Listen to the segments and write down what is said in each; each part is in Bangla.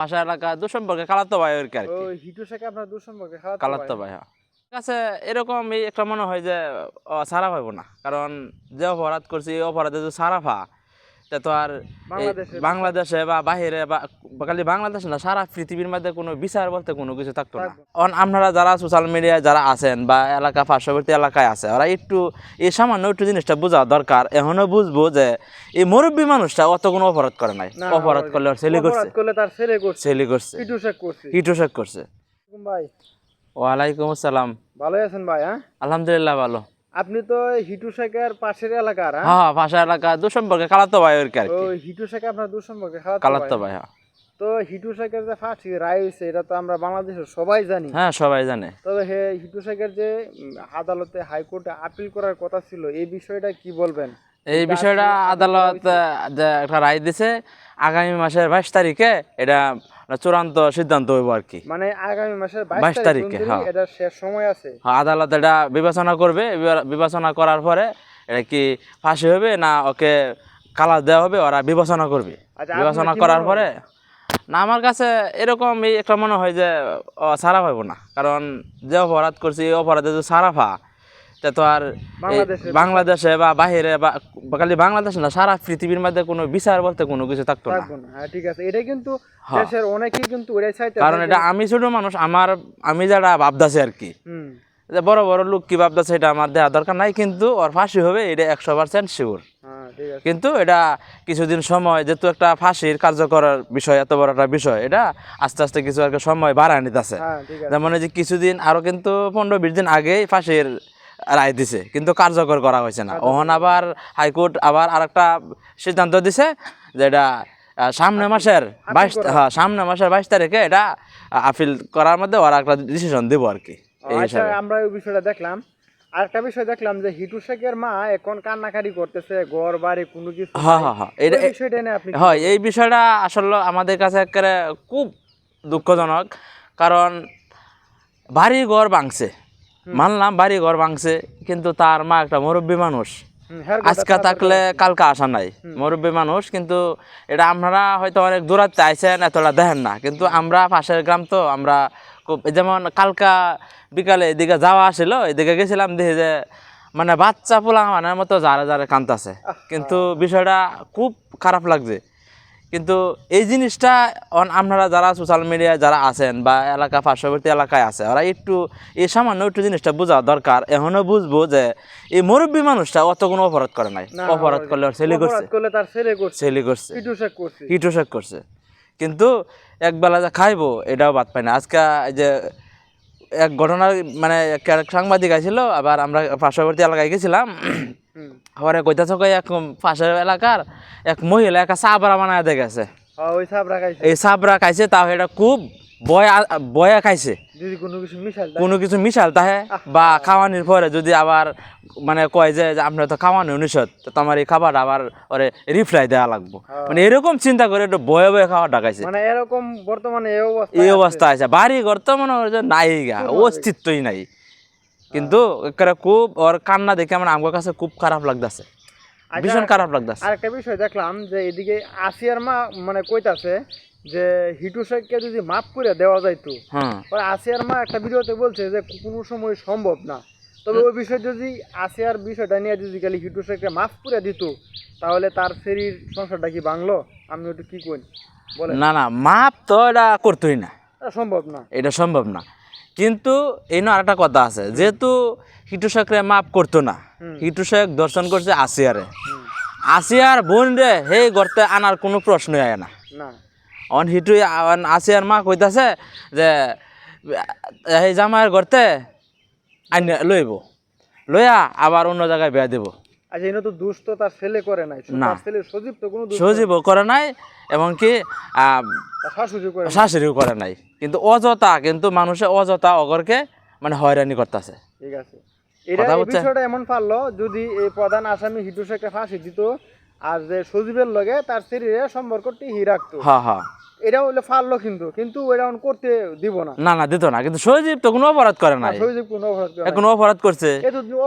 পাশা এলাকা দুসম্পর্কে কালাতো ভাই আর কি হিটু শেখে আপনার দূর সম্পর্কে কালাত্ত কালাতো ভাই হ্যাঁ। কাছে এরকম একটা মনে হয় যে সারা পাবো না। কারণ যে অপরাধ করছি এই অপরাধে যদি সারা পা তা তো আর বাংলাদেশে বা বাহিরে বা খালি বাংলাদেশে না সারা পৃথিবীর মধ্যে কোনো বিচার বলতে কোনো কিছু থাকতো না। আপনারা যারা সোশ্যাল মিডিয়ায় যারা আছেন বা এলাকা পার্শ্ববর্তী এলাকায় আছে ওরা একটু এই সামান্য একটু জিনিসটা বোঝা দরকার। এখনও বুঝব যে এই মুরব্বী মানুষটা অত কোনো অপরাধ করে নাই। অপরাধ করলে ওর ছেলে করছে। ছেলে করছে। ছেলে করছে। ভাই। ওয়ালাইকুম আসসালাম। ভালো আছেন ভাই হ্যাঁ? আলহামদুলিল্লাহ ভালো। আপনি তো হিটু শেখের পাশের এলাকার হ্যাঁ? হ্যাঁ পাশা এলাকা দুসম্পর্কে কালাতো ভাই আর কি হিটু শেখে আপনার দূর সম্পর্কে খাওয়া কালাতো ভাই হ্যাঁ। তো হিটু শেখের যে ফাঁসি রায় হয়েছে এটা তো আমরা বাংলাদেশের সবাই জানি। হ্যাঁ সবাই জানে। তবে হে হিটু শেখের যে আদালতে হাইকোর্টে আপিল করার কথা ছিল এই বিষয়টা কি বলবেন? এই বিষয়টা আদালত যে একটা রায় দিছে আগামী মাসের বাইশ তারিখে এটা চূড়ান্ত সিদ্ধান্ত হইব আর কি মানে আগামী মাসের বাইশ তারিখে হ্যাঁ। এটা শেষ সময় আছে। হ্যাঁ, আদালত এটা বিবেচনা করবে বিবেচনা করার পরে এটা কি ফাঁসি হবে না ওকে কালা দেওয়া হবে ওরা বিবেচনা করবে। আচ্ছা, বিবেচনা করার পরে না আমার কাছে এরকম একটা মনে হয় যে ও, সারা পাইব না। কারণ যে অপরাধ করছি এই অপরাধে যদি সারা পা তা তো আর বাংলাদেশে বা বাহিরে বা খালি বাংলাদেশে না সারা পৃথিবীর মধ্যে কোনো বিচার বলতে কোনো কিছু থাকতো না। হ্যাঁ ঠিক আছে। এটা কিন্তু হ্যাঁ। দেশের অনেকেই কিন্তু কারণ এটা আমি ছোট মানুষ আমার আমি যারা ভাবদাছি আর কি। যে বড় বড় লোক কি ভাবতেছে এটা আমার দেওয়া দরকার নাই কিন্তু ওর ফাঁসি হবে এটা একশো পার্সেন্ট শিওর হ্যাঁ আছে। কিন্তু এটা কিছুদিন সময় যেহেতু একটা ফাঁসির কার্যকর বিষয় এত বড় একটা বিষয় এটা আস্তে আস্তে কিছু আর কি সময় বাড়ায় নিতেছে। আছে। যেমন এই যে কিছুদিন আরও কিন্তু পনেরো বিশ দিন আগেই ফাঁসির রায় দিছে কিন্তু কার্যকর করা হয়েছে না। ওহন আবার হাইকোর্ট আবার আরেকটা সিদ্ধান্ত দিছে যে এটা সামনে মাসের বাইশ হ্যাঁ সামনে মাসের বাইশ তারিখে এটা আপিল করার মধ্যে ওরা একটা ডিসিশন দিব আর কি এই আচ্ছা আমরা ওই বিষয়টা দেখলাম। আর একটা বিষয় দেখলাম যে হিটু শেখের মা এখন কান্নাকাটি করতেছে ঘর বাড়ি কোনো কিছু হ্যাঁ হ্যাঁ হ্যাঁ এটা বিষয়টা নিয়ে আপনি কি- হয় এই বিষয়টা আসলে আমাদের কাছে একেবারে খুব দুঃখজনক কারণ বাড়ি ঘর ভাঙছে। মানলাম বাড়ি ঘর ভাঙছে কিন্তু তার মা একটা মুরব্বী মানুষ। কথা আজকে থাকলে কালকে আসা নাই। মুরব্বী মানুষ কিন্তু এটা আমরা হয়তো অনেক দূরাতে আইছেন এতটা দেখেন না। কিন্তু আমরা পাশের গ্রাম তো আমরা খুব যেমন কালকা বিকালে এদিকে যাওয়া আসিল এদিকে গেছিলাম দেখি যে মানে বাচ্চা পোলা মানের মতো যারা যারা কান্তাছে। কিন্তু বিষয়টা খুব খারাপ লাগছে। কিন্তু এই জিনিসটা আপনারা যারা সোশ্যাল মিডিয়ায় যারা আছেন বা এলাকা পার্শ্ববর্তী এলাকায় আছে ওরা একটু এই সামান্য একটু জিনিসটা বোঝা দরকার। এখনও বুঝব যে এই মুরব্বী মানুষটা অত কোনো অপরাধ করে নাই। অপরাধ করলে ওর ছেলে করছে। অপরাধ করলে তার ছেলে করছে। হিটোশেক করছে। কিন্তু একবেলা যে খাইবো এটাও বাদ পাই না। আজকে এই যে এক ঘটনার মানে সাংবাদিক আইছিল আবার আমরা পার্শ্ববর্তী এলাকায় গেছিলাম। হুম পরে কইতাছ কই এক পাশের এলাকার এক মহিলা একটা চাবড়া বানায় দিয়ে গেছে। এই চাবড়া খাইছে তাও এটা খুব বয়া বয়া খাইছে। যদি কোনো কিছু মিশাল কোনো কিছু মিশাল তাহে বা খাওয়ানোর পরে যদি আবার মানে কয় যে আপনার তো খাওয়ানো নিষেধ তো তোমার এই খাবার আবার ওরে রিপ্লাই দেওয়া লাগবো। মানে এরকম চিন্তা করে একটু বয়ে বয়ে খাওয়া ডাকাইছে মানে এরকম বর্তমানে এই অবস্থা আছে। বাড়ি ঘর তো মনে হয় নাই গা অস্তিত্বই নাই। কিন্তু খুব ওর কান্না দেখে আমার আমার কাছে খুব খারাপ লাগতেছে। ভীষণ খারাপ লাগতেছে। আর একটা বিষয় দেখলাম যে এদিকে আসিয়ার মা মানে কইতাছে যে হিটু শেখকে যদি মাফ করে দেওয়া যাইতো হ্যাঁ। পরে আসিয়ার মা একটা ভিডিওতে বলছে যে কোনো সময় সম্ভব না। তবে ওই বিষয় যদি আসিয়ার বিষয়টা নিয়ে যদি খালি হিটু শেখকে মাফ করে দিত তাহলে তার ফেরির সংসারটা কি বাংলো আমি একটু কি করি বলে না না মাপ তো এটা করতোই না। এটা সম্ভব না। এটা সম্ভব না। কিন্তু এই আর একটা কথা আছে যেহেতু হিটু শেখরে মাপ করতো না হিটু শেখ দর্শন করছে আসিয়ারে। আসিয়ার বোন রে হে গর্তে আনার কোনো প্রশ্নই আয় না। না। অন হিটু আসিয়ার মা কইতাছে যে এই জামাইয়ের গর্তে আইন লইব। লইয়া আবার অন্য জায়গায় বেয়া দেব। আচ্ছা এনে তো দুষ্ট তার ছেলে করে নাই। না। ছেলে সজীব তো কোনো দুষ্ট সজীব করে নাই করে নাই। শাশুড়িও করে নাই। কিন্তু অযথা কিন্তু মানুষে অযথা অগরকে মানে হয়রানি করতেছে। ঠিক আছে। এটা বিষয়টা এমন পারল যদি এই প্রধান আসামি হিটু শেখকে ফাঁসি দিত আর যে সজীবের লগে তার শরীরে সম্পর্কটি হি রাখতো। হ্যাঁ হ্যাঁ এটা হলে পারল কিন্তু কিন্তু এটা করতে দিব না। না না দিত না কিন্তু সজীব তো কোনো অপরাধ করে সজীব কোনো অপরাধ করে অপরাধ করছে?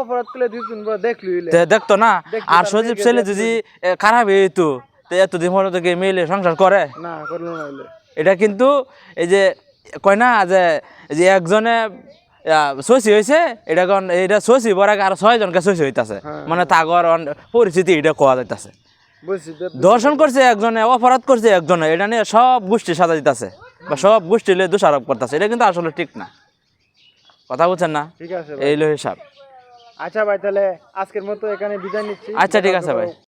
অপরাধ করলে দুই তিন বার দেখলি তে দেখতো না? আর সজীব ছেলে যদি খারাপ হইতো তো এতদিন পরে তোকে মেলে সংসার করে? না করল না এটা কিন্তু এই যে কয় না যে যে একজনে শশী হয়েছে এটা কোন এটা শশী বরাক আর ছয়জনকে শশী হইতাছে। হ্যাঁ, মানে তাগর পরিস্থিতি এটা কোয়া যাইতাছে। দর্শন করছে একজনে অপরাধ করছে একজনে এটা নিয়ে সব গোষ্ঠী সাজা দিতেছে বা সব গোষ্ঠী লিয়ে দোষারোপ করতেছে। এটা কিন্তু আসলে ঠিক না। কথা বলছেন না? ঠিক আছে এই লো হিসাব। আচ্ছা ভাই তাহলে আজকের মতো এখানে বিদায় নিচ্ছি। আচ্ছা, ঠিক আছে ভাই।